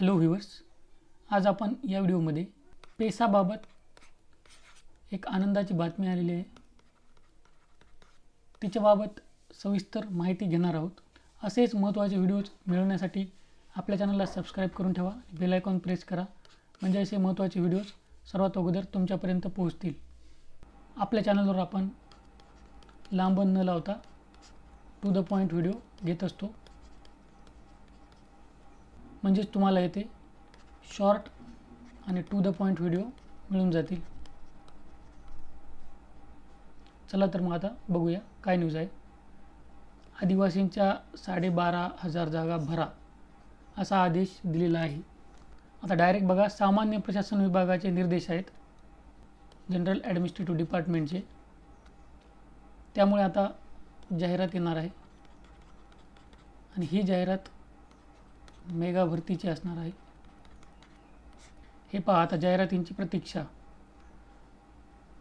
Hello viewers आज आपण या व्हिडिओमध्ये पेसाबाबत एक आनंदाची बातमी आलेली आहे. तिच्याबाबत सविस्तर माहिती घेणार आहोत. असेच महत्त्वाचे व्हिडिओज मिळवण्यासाठी आपल्या चॅनलला सबस्क्राईब करून ठेवा बेल आयकॉन प्रेस करा. म्हणजे असे महत्त्वाचे व्हिडिओज सर्वात अगोदर तुमच्यापर्यंत पोहोचतील. आपल्या चॅनलवर आपण लांबन न लावता टू द पॉईंट व्हिडिओ घेत असतो. म्हणजेच तुम्हाला येथे शॉर्ट आणि टू द पॉईंट व्हिडिओ मिळून जातील. चला तर मग आता बघूया काय न्यूज आहे. आदिवासींच्या साडेबारा हजार जागा भरा असा आदेश दिलेला आहे. आता डायरेक्ट बघा सामान्य प्रशासन विभागाचे निर्देश आहेत जनरल ॲडमिनिस्ट्रेटिव्ह डिपार्टमेंटचे त्यामुळे आता जाहिरात येणार आहे. आणि ही जाहिरात मेगा भरतीची असणार आहे. हे पहा आता जाहिरातींची प्रतीक्षा.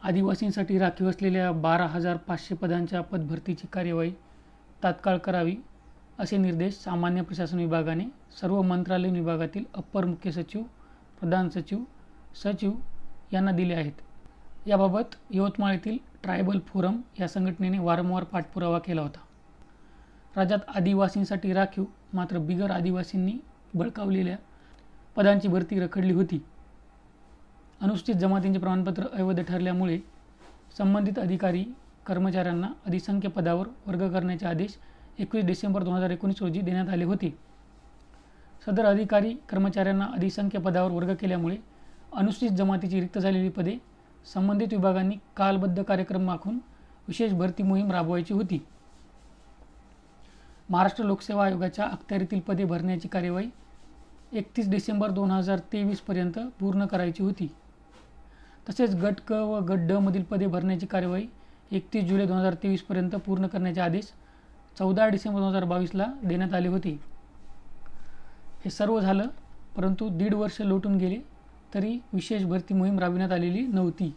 आदिवासींसाठी राखीव असलेल्या बारा हजार पाचशे पदांच्या पदभरतीची कार्यवाही तात्काळ करावी असे निर्देश सामान्य प्रशासन विभागाने सर्व मंत्रालयीन विभागातील अप्पर मुख्य सचिव प्रधान सचिव सचिव यांना दिले आहेत. याबाबत यवतमाळ येथील ट्रायबल फोरम या संघटनेने वारंवार पाठपुरावा केला होता. राज्यात आदिवासींसाठी राखीव मात्र बिगर आदिवासींनी बळकावलेल्या पदांची भरती रखडली होती. अनुसूचित जमातींचे प्रमाणपत्र अवैध ठरल्यामुळे संबंधित अधिकारी कर्मचाऱ्यांना अधिसंख्य पदावर वर्ग करण्याचे आदेश एकवीस डिसेंबर दोन हजार एकोणीस रोजी देण्यात आले होते. सदर अधिकारी कर्मचाऱ्यांना अधिसंख्य पदावर वर्ग केल्यामुळे अनुसूचित जमातीची रिक्त झालेली पदे संबंधित विभागांनी कालबद्ध कार्यक्रम आखून विशेष भरती मोहीम राबवायची होती. महाराष्ट्र लोकसेवा आयोगाच्या अखत्यारीतील पदे भरण्याची कार्यवाही एकतीस डिसेंबर दोन हजार तेवीसपर्यंत पूर्ण करायची होती. तसेच गट क व गट ड मधील पदे भरण्याची कार्यवाही एकतीस जुलै दोन हजार तेवीसपर्यंत पूर्ण करण्याचे आदेश चौदा डिसेंबर दोन हजार बावीसला देण्यात आले होते. हे सर्व झालं परंतु दीड वर्ष लोटून गेले तरी विशेष भरती मोहीम राबविण्यात आलेली नव्हती.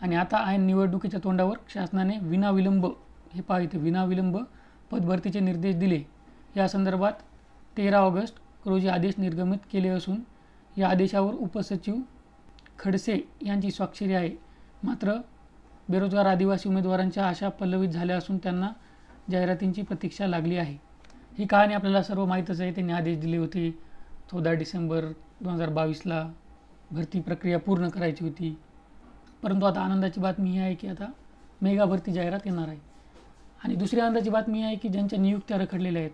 आणि आता आयन निवडणुकीच्या तोंडावर शासनाने विनाविलंब हे पहा इथे विनाविलंब पदभरतीचे निर्देश दिले. या संदर्भात तेरा ऑगस्ट रोजी आदेश निर्गमित केले असून या आदेशावर उपसचिव खडसे यांची स्वाक्षरी आहे. मात्र बेरोजगार आदिवासी उमेदवारांच्या आशा पल्लवित झाल्या असून त्यांना जाहिरातींची प्रतीक्षा लागली आहे. ही कहाणी आपल्याला सर्व माहीतच आहे. त्यांनी आदेश दिले होते. चौदा डिसेंबर दोन हजार बावीसला भरती प्रक्रिया पूर्ण करायची होती. परंतु आता आनंदाची बातमी ही आहे की आता मेगा भरती जाहिरात येणार आहे. आणि दुसरी आनंदाची बातमी आहे की ज्यांच्या नियुक्त्या रखडलेल्या आहेत.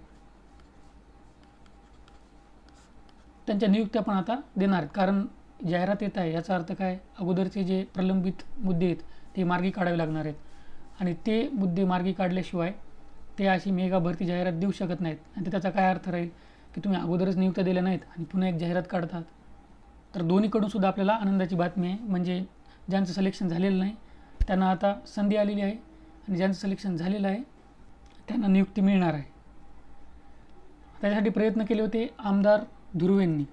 त्यांच्या नियुक्त्या पण आता देणार कारण जाहिरात येत आहे याचा अर्थ काय? अगोदरचे जे प्रलंबित मुद्दे आहेत ते मार्गी काढावे लागणार आहेत. आणि ते मुद्दे मार्गी काढल्याशिवाय ते अशी मेगा भरती जाहिरात देऊ शकत नाहीत. आणि त्याचा काय अर्थ राहील? की तुम्ही अगोदरच नियुक्त्या दिल्या नाहीत आणि पुन्हा एक जाहिरात काढतात. तर दोन्हीकडून सुद्धा आपल्याला आनंदाची बातमी आहे. म्हणजे ज्यांचं सिलेक्शन झालेलं नाही त्यांना आता संधी आलेली आहे. आणि ज्यांचं सिलेक्शन झालेलं आहे त्यांना नियुक्ती मिळणार आहे. त्यासाठी प्रयत्न केले होते आमदार धुर्वेंनी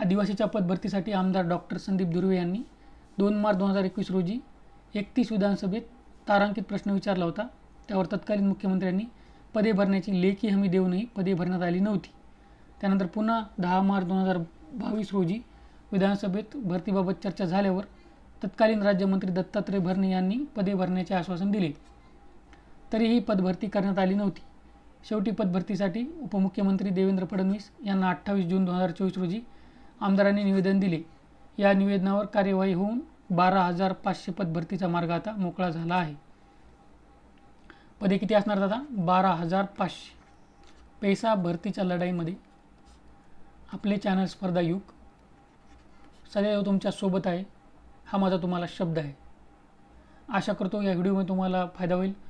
आदिवासीच्या पदभरतीसाठी आमदार डॉक्टर संदीप धुर्वे यांनी दोन मार्च दोन हजार एकवीस रोजी एकतीस विधानसभेत तारांकित प्रश्न विचारला होता. त्यावर तत्कालीन मुख्यमंत्र्यांनी पदे भरण्याची लेखी हमी देऊनही पदे भरण्यात आली नव्हती. त्यानंतर पुन्हा दहा मार्च दोन हजार बावीस रोजी विधानसभेत भरतीबाबत चर्चा झाल्यावर तत्कालीन राज्यमंत्री दत्तात्रय भरणे यांनी पदे भरण्याचे आश्वासन दिले. तरीही पदभरती करण्यात आली नव्हती. शेवटी पदभरतीसाठी उपमुख्यमंत्री देवेंद्र फडणवीस यांना अठ्ठावीस जून दोन हजार चोवीस रोजी आमदारांनी निवेदन दिले. या निवेदनावर कार्यवाही होऊन बारा हजार पाचशे पदभरतीचा मार्ग आता मोकळा झाला आहे. पदे किती असणार दादा? बारा हजार पाचशे. पैसा भरतीच्या लढाईमध्ये. आपले चॅनल स्पर्धा युग. सदैव तुमच्यासोबत आहे. हा माझा तुम्हाला शब्द आहे. आशा करतो या व्हिडिओमध्ये तुम्हाला फायदा होईल.